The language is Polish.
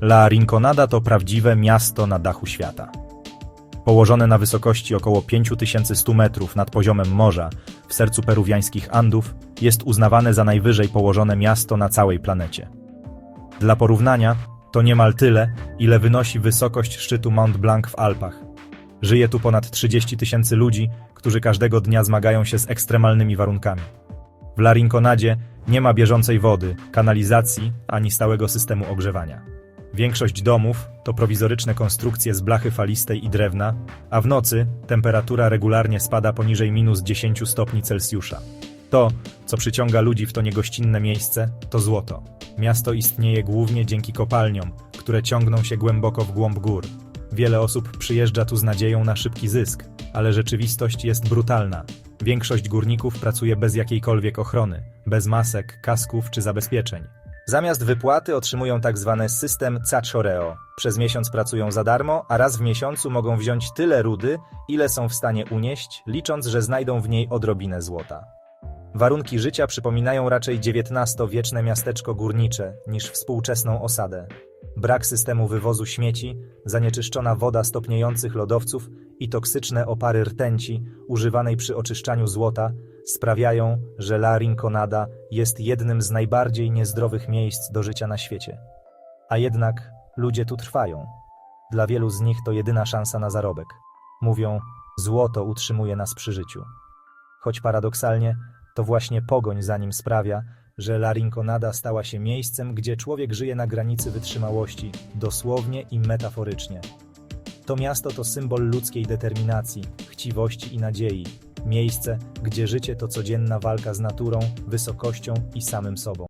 La Rinconada to prawdziwe miasto na dachu świata. Położone na wysokości około 5100 metrów nad poziomem morza, w sercu peruwiańskich Andów, jest uznawane za najwyżej położone miasto na całej planecie. Dla porównania, to niemal tyle, ile wynosi wysokość szczytu Mont Blanc w Alpach. Żyje tu ponad 30 tysięcy ludzi, którzy każdego dnia zmagają się z ekstremalnymi warunkami. W La Rinconadzie nie ma bieżącej wody, kanalizacji ani stałego systemu ogrzewania. Większość domów to prowizoryczne konstrukcje z blachy falistej i drewna, a w nocy temperatura regularnie spada poniżej minus 10 stopni Celsjusza. To, co przyciąga ludzi w to niegościnne miejsce, to złoto. Miasto istnieje głównie dzięki kopalniom, które ciągną się głęboko w głąb gór. Wiele osób przyjeżdża tu z nadzieją na szybki zysk, ale rzeczywistość jest brutalna. Większość górników pracuje bez jakiejkolwiek ochrony, bez masek, kasków czy zabezpieczeń. Zamiast wypłaty otrzymują tak zwany system Cachoreo. Przez miesiąc pracują za darmo, a raz w miesiącu mogą wziąć tyle rudy, ile są w stanie unieść, licząc, że znajdą w niej odrobinę złota. Warunki życia przypominają raczej XIX-wieczne miasteczko górnicze niż współczesną osadę. Brak systemu wywozu śmieci, zanieczyszczona woda stopniejących lodowców i toksyczne opary rtęci używanej przy oczyszczaniu złota sprawiają, że La Rinconada jest jednym z najbardziej niezdrowych miejsc do życia na świecie. A jednak ludzie tu trwają. Dla wielu z nich to jedyna szansa na zarobek. Mówią, złoto utrzymuje nas przy życiu. Choć paradoksalnie, to właśnie pogoń za nim sprawia, że La Rinconada stała się miejscem, gdzie człowiek żyje na granicy wytrzymałości, dosłownie i metaforycznie. To miasto to symbol ludzkiej determinacji, chciwości i nadziei. Miejsce, gdzie życie to codzienna walka z naturą, wysokością i samym sobą.